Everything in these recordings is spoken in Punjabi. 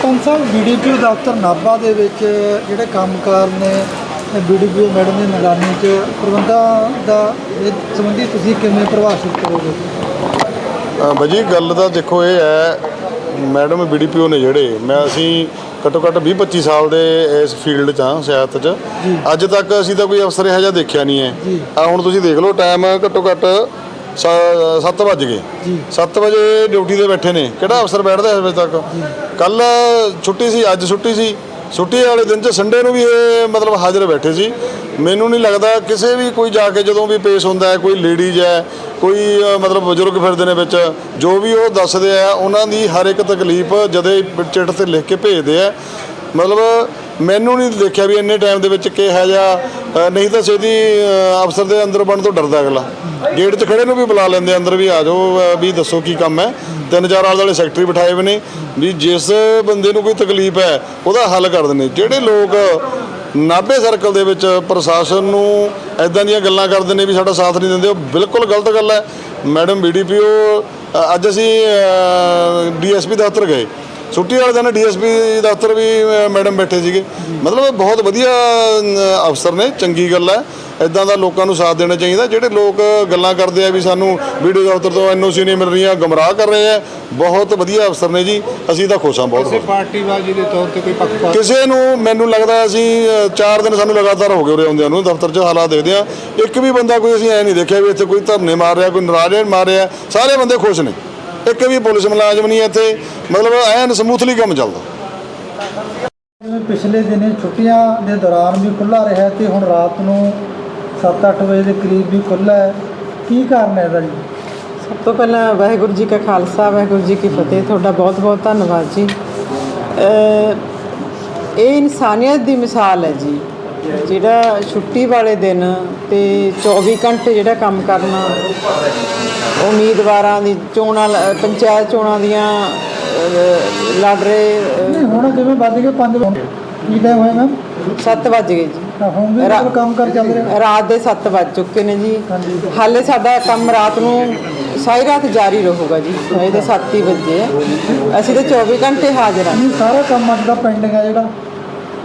ਸਰਪੰਚ ਸਾਹਿਬ? ਬੀਡੀਪੀ ਦਫ਼ਤਰ ਨਾਭਾ ਦੇ ਵਿੱਚ ਜਿਹੜੇ ਕੰਮਕਾਰ ਨੇ ਬੀਡੀਪੀ ਮੈਡਮ ਦੀ ਨਿਗਰਾਨੀ 'ਚ ਪ੍ਰਬੰਧਾਂ ਦਾ ਇਹ ਸੰਬੰਧੀ ਤੁਸੀਂ ਕਿਵੇਂ ਪ੍ਰਭਾਸ਼ਿਤ ਕਰੋਗੇ? ਬਾਜੀ ਗੱਲ ਤਾਂ ਦੇਖੋ ਇਹ ਹੈ ਮੈਡਮ ਬੀਡੀਪੀਓ ਨੇ ਜਿਹੜੇ ਮੈਂ ਅਸੀਂ ਘੱਟੋ ਘੱਟ 20 25 ਸਾਲ ਦੇ ਇਸ ਫੀਲਡ 'ਚ ਹਾਂ ਸਿਆਸਤ 'ਚ। ਅੱਜ ਤੱਕ ਅਸੀਂ ਤਾਂ ਕੋਈ ਅਫਸਰ ਇਹੋ ਜਿਹਾ ਦੇਖਿਆ ਨਹੀਂ ਹੈ। ਆ ਹੁਣ ਤੁਸੀਂ ਦੇਖ ਲਓ ਟਾਈਮ ਘੱਟੋ ਘੱਟ 7 ਵੱਜ ਗਏ। 7 ਵਜੇ ਡਿਊਟੀ ਤੇ ਬੈਠੇ ਨੇ। ਕਿਹੜਾ ਅਫਸਰ ਬੈਠਦਾ ਇਸ ਵਜੇ ਤੱਕ? ਕੱਲ ਛੁੱਟੀ ਸੀ, ਅੱਜ ਛੁੱਟੀ ਸੀ। ਛੁੱਟੀ ਵਾਲੇ ਦਿਨ 'ਚ ਸੰਡੇ ਨੂੰ ਵੀ ਇਹ ਮਤਲਬ ਹਾਜ਼ਰ ਬੈਠੇ ਸੀ। ਮੈਨੂੰ ਨਹੀਂ ਲੱਗਦਾ ਕਿਸੇ ਵੀ ਕੋਈ ਜਾ ਕੇ ਜਦੋਂ ਵੀ ਪੇਸ਼ ਹੁੰਦਾ ਕੋਈ ਲੇਡੀਜ਼ ਹੈ, ਕੋਈ ਮਤਲਬ ਬਜ਼ੁਰਗ ਫਿਰਦੇ ਨੇ ਵਿੱਚ, ਜੋ ਵੀ ਉਹ ਦੱਸਦੇ ਆ, ਉਹਨਾਂ ਦੀ ਹਰ ਇੱਕ ਤਕਲੀਫ ਜਦੇ ਚਿੱਠ ਤੇ ਲਿਖ ਕੇ ਭੇਜਦੇ ਆ। ਮਤਲਬ ਮੈਨੂੰ ਨਹੀਂ ਦੇਖਿਆ ਵੀ ਇੰਨੇ ਟਾਈਮ ਦੇ ਵਿੱਚ ਕਿਹਾ ਜਾ ਨਹੀਂ ਤਾਂ ਛੇਤੀ ਅ, ਅਫਸਰ ਦੇ ਅੰਦਰ ਬਣ ਤੋਂ ਡਰਦਾ ਅਗਲਾ। ਗੇਟ 'ਚ ਖੜੇ ਨੂੰ ਵੀ ਬੁਲਾ ਲੈਂਦੇ ਅੰਦਰ ਵੀ ਆ ਜਾਓ ਵੀ ਦੱਸੋ ਕੀ ਕੰਮ ਹੈ। ਤਿੰਨ ਚਾਰ ਆਲੇ ਵਾਲੇ ਸੈਕਟਰੀ ਬਿਠਾਏ ਹੋਏ ਨੇ ਵੀ ਜਿਸ ਬੰਦੇ ਨੂੰ ਕੋਈ ਤਕਲੀਫ ਹੈ ਉਹਦਾ ਹੱਲ ਕਰ ਦਿੰਦੇ। ਜਿਹੜੇ ਲੋਕ ਨਾਭੇ ਸਰਕਲ ਦੇ ਵਿੱਚ ਪ੍ਰਸ਼ਾਸਨ ਨੂੰ ਐਦਾਂ ਦੀਆਂ ਗੱਲਾਂ ਕਰਦੇ ਨੇ ਵੀ ਸਾਡਾ ਸਾਥ ਨਹੀਂ ਦਿੰਦੇ ਉਹ ਬਿਲਕੁਲ ਗਲਤ ਗੱਲ ਹੈ। ਮੈਡਮ ਬੀਡੀਪੀਓ ਅੱਜ ਅਸੀਂ ਡੀਐਸਪੀ ਦਫ਼ਤਰ ਗਏ। ਛੁੱਟੀ ਵਾਲੇ ਦਿਨ ਡੀਐਸਪੀ ਦਫ਼ਤਰ ਵੀ ਮੈਡਮ ਬੈਠੇ ਸੀਗੇ। ਮਤਲਬ ਬਹੁਤ ਵਧੀਆ ਅਫਸਰ ਨੇ ਚੰਗੀ ਗੱਲ ਹੈ। ਇਦਾਂ ਦਾ ਲੋਕਾਂ ਨੂੰ ਸਾਥ ਦੇਣਾ ਚਾਹੀਦਾ। ਜਿਹੜੇ ਲੋਕ ਗੱਲਾਂ ਕਰਦੇ ਆ ਵੀ ਸਾਨੂੰ ਵੀਡੀਓ ਦਫ਼ਤਰ ਤੋਂ ਐਨਓਸੀ ਨਹੀਂ ਮਿਲ ਰਹੀਆਂ ਗਮਰਾਹ ਕਰ ਰਹੇ ਆ ਬਹੁਤ ਵਧੀਆ ਅਫਸਰ ਨੇ ਜੀ। ਅਸੀਂ ਤਾਂ ਖੁਸ਼ ਹਾਂ ਬਹੁਤ ਕਿਸੇ ਪਾਰਟੀਬਾਜ਼ੀ ਦੇ ਤੌਰ ਤੇ ਕੋਈ ਪੱਖਪਾਤ? ਕਿਸੇ ਨੂੰ ਮੈਨੂੰ ਲੱਗਦਾ ਅਸੀਂ 4 ਦਿਨ ਸਾਨੂੰ ਲਗਾਤਾਰ ਹੋ ਗਏ ਉਰੇ ਆਉਂਦਿਆਂ ਨੂੰ ਦਫ਼ਤਰ 'ਚ ਹਾਲਾਤ ਦੇਖਦੇ ਆ ਇੱਕ ਵੀ ਬੰਦਾ ਕੋਈ ਅਸੀਂ ਐ ਨਹੀਂ ਦੇਖਿਆ ਵੀ ਇੱਥੇ ਕੋਈ ਧਰਨੇ ਮਾਰ ਰਿਹਾ ਕੋਈ ਨਾਰਾਜ਼ ਮਾਰ ਰਿਹਾ। ਸਾਰੇ ਬੰਦੇ ਖੁਸ਼ ਨੇ। ਇੱਕ ਵੀ ਪੁਲਿਸ ਮੁਲਾਜ਼ਮ ਨਹੀਂ ਇੱਥੇ ਮਤਲਬ ਐਨ ਸਮੂਥਲੀ ਕੰਮ ਚੱਲਦਾ। ਜਿਵੇਂ ਪਿਛਲੇ ਦਿਨੇ ਛੁੱਟੀਆਂ ਦੇ ਦੌਰਾਨ ਵੀ ਖੁੱਲਾ ਰਿਹਾ ਤੇ ਹੁਣ ਰਾਤ ਨੂੰ 7-8 ਵਜੇ ਦੇ ਕਰੀਬ ਵੀ ਖੁੱਲਾ ਹੈ। ਕੀ ਕਾਰਨ ਹੈ ਇਹਦਾ ਜੀ? ਸਭ ਤੋਂ ਪਹਿਲਾਂ ਵਾਹਿਗੁਰੂ ਜੀ ਕਾ ਖਾਲਸਾ ਵਾਹਿਗੁਰੂ ਜੀ ਕੀ ਫਤਿਹ। ਤੁਹਾਡਾ ਬਹੁਤ-ਬਹੁਤ ਧੰਨਵਾਦ ਜੀ। ਇਹ ਇਨਸਾਨੀਅਤ ਦੀ ਮਿਸਾਲ ਹੈ ਜੀ। ਜਿਹੜਾ ਛੁੱਟੀ ਵਾਲੇ ਦਿਨ ਤੇ 24 ਘੰਟੇ ਜਿਹੜਾ ਕੰਮ ਕਰਨਾ ਉਮੀਦਵਾਰਾਂ ਦੀ ਚੋਣਾਂ ਪੰਚਾਇਤ ਚੋਣਾਂ ਦੀਆਂ ਲੜ ਰਹੇ ਨਹੀਂ ਹੁਣ ਜਿਵੇਂ ਵੱਜ ਗਏ 5 ਵਜੇ। ਕੀ ਟਾਈਮ ਹੋਇਆ ਮੈਮ 7 ਵੱਜ ਗਏ ਜੀ। ਹੁਣ ਵੀ ਕੰਮ ਕਰ ਚੱਲ ਰਿਹਾ? ਰਾਤ ਦੇ 7 ਵੱਜ ਚੁੱਕੇ ਨੇ ਜੀ। ਹਾਲੇ ਸਾਡਾ ਕੰਮ ਰਾਤ ਨੂੰ ਸਾਰੀ ਰਾਤ ਜਾਰੀ ਰਹੂਗਾ ਜੀ। ਅਜੇ ਤਾਂ 7 ਹੀ ਵਜੇ ਆ। ਅਸੀਂ ਤਾਂ 24 ਘੰਟੇ ਹਾਜ਼ਰ ਹਾਂ ਸਾਰਾ ਕੰਮ ਅੱਜ ਦਾ ਪੈਂਡਿੰਗ ਹੈ ਜਿਹੜਾ।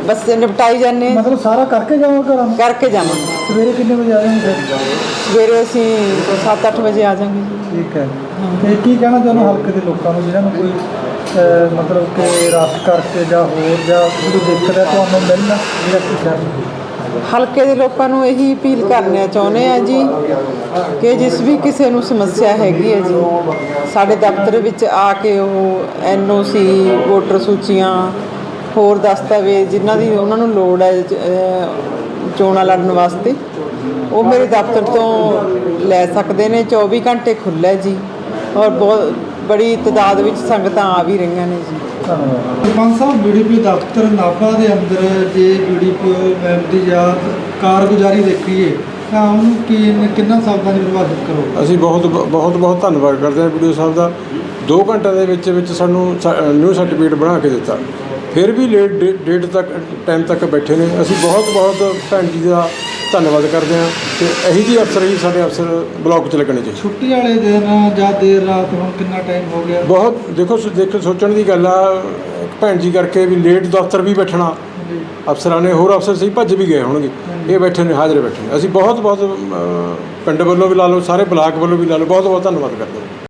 ਬਸ ਨਿਪਟਾਈ ਜਾਂਦੇ ਹਾਂ। ਮਤਲਬ ਸਾਰਾ ਕਰਕੇ ਜਾਵਾਂ ਘਰਾਂ ਨੂੰ? ਕਰਕੇ ਜਾਵਾਂਗੇ ਸਵੇਰੇ ਕਿੰਨੇ ਵਜੇ ਆ ਜਾਵਾਂਗੇ ਸਵੇਰੇ ਅਸੀਂ 7-8 ਵਜੇ ਆ ਜਾਵਾਂਗੇ। ਠੀਕ ਹੈ ਤੇ ਕੀ ਕਹਿਣਾ ਚਾਹੁੰਦੇ ਹਲਕੇ ਦੇ ਲੋਕਾਂ ਨੂੰ ਜਿਨ੍ਹਾਂ ਨੂੰ ਕੋਈ ਅਹ, ਮਤਲਬ ਕਿ ਰਸ਼ ਕਰਕੇ ਜਾਂ ਹੋਰ ਜਾਂ ਦਿੱਕਤ ਹੈ ਤੁਹਾਨੂੰ ਮਿਲਣਾ ਜਿਹੜਾ ਕੀ ਕਰਨਾ ਹਲਕੇ ਦੇ ਲੋਕਾਂ ਨੂੰ ਇਹੀ ਅਪੀਲ ਕਰਨਾ ਚਾਹੁੰਦੇ ਆ ਜੀ ਕਿ ਜਿਸ ਵੀ ਕਿਸੇ ਨੂੰ ਸਮੱਸਿਆ ਹੈਗੀ ਹੈ ਜੀ ਸਾਡੇ ਦਫ਼ਤਰ ਵਿੱਚ ਆ ਕੇ ਉਹ ਐਨਓਸੀ ਵੋਟਰ ਸੂਚੀਆਂ ਹੋਰ ਦਸਤਾਵੇਜ਼ ਜਿਨ੍ਹਾਂ ਦੀ ਉਹਨਾਂ ਨੂੰ ਲੋੜ ਹੈ ਚੋਣਾਂ ਲੜਨ ਵਾਸਤੇ ਉਹ ਮੇਰੇ ਦਫ਼ਤਰ ਤੋਂ ਲੈ ਸਕਦੇ ਨੇ 24 ਘੰਟੇ ਖੁੱਲ੍ਹਾ ਹੈ ਜੀ। ਔਰ ਬਹੁਤ ਬੜੀ ਤਾਦਾਦ ਵਿੱਚ ਸੰਗਤਾਂ ਆ ਵੀ ਰਹੀਆਂ ਨੇ ਜੀ। ਧੰਨਵਾਦ ਸਰਪੰਚ ਸਾਹਿਬ ਬੀਡੀਪੀ ਦਫ਼ਤਰ ਨਾਭਾ ਦੇ ਅੰਦਰ ਜੇ ਬੀਡੀਪੀ ਮੈਮ ਦੀ ਜਾਂ ਕਾਰਗੁਜ਼ਾਰੀ ਦੇਖੀਏ ਤਾਂ ਉਹਨੂੰ ਕੀ ਕਿੰਨਾ ਦੀ ਵਿਭਾਜਿਤ ਕਰੋ ਅਸੀਂ ਬਹੁਤ ਬਹੁਤ ਬਹੁਤ ਧੰਨਵਾਦ ਕਰਦੇ ਹਾਂ ਵੀਡੀਓ ਸਾਹਿਬ ਦਾ। 2 ਘੰਟਿਆਂ ਦੇ ਵਿੱਚ ਵਿੱਚ ਸਾਨੂੰ ਨਿਊ ਸਰਟੀਫਿਕੇਟ ਬਣਾ ਕੇ ਦਿੱਤਾ। ਫਿਰ ਵੀ ਲੇਟ ਡੇਟ ਤੱਕ ਟਾਈਮ ਤੱਕ ਬੈਠੇ ਨੇ। ਅਸੀਂ ਬਹੁਤ ਬਹੁਤ ਭੈਣ ਜੀ ਦਾ ਧੰਨਵਾਦ ਕਰਦੇ ਹਾਂ ਤੇ ਇਹੀ ਜੀ ਅਫਸਰ ਹੀ ਸਾਡੇ ਅਫਸਰ ਬਲਾਕ 'ਚ ਲੱਗਣੇ ਚਾਹੀਦੇ। ਛੁੱਟੀ ਵਾਲੇ ਦਿਨ ਜਾਂ ਦੇਰ ਰਾਤ ਹੁਣ ਕਿੰਨਾ ਟਾਈਮ ਹੋ ਗਿਆ? ਬਹੁਤ ਦੇਖੋ ਦੇਖ ਸੋਚਣ ਦੀ ਗੱਲ ਆ ਭੈਣ ਜੀ ਕਰਕੇ ਵੀ ਲੇਟ ਦਫ਼ਤਰ ਵੀ ਬੈਠਣਾ। ਅਫਸਰਾਂ ਨੇ ਹੋਰ ਅਫਸਰ ਸਹੀ ਭੱਜ ਵੀ ਗਏ ਹੋਣਗੇ। ਇਹ ਬੈਠੇ ਨੇ ਹਾਜ਼ਰ ਬੈਠੇ ਅਸੀਂ ਬਹੁਤ ਬਹੁਤ ਪਿੰਡ ਵੱਲੋਂ ਵੀ ਲਾ ਲਓ ਸਾਰੇ ਬਲਾਕ ਵੱਲੋਂ ਵੀ ਲਾ ਲਓ। ਬਹੁਤ ਬਹੁਤ ਧੰਨਵਾਦ ਕਰਦੇ ਹਾਂ।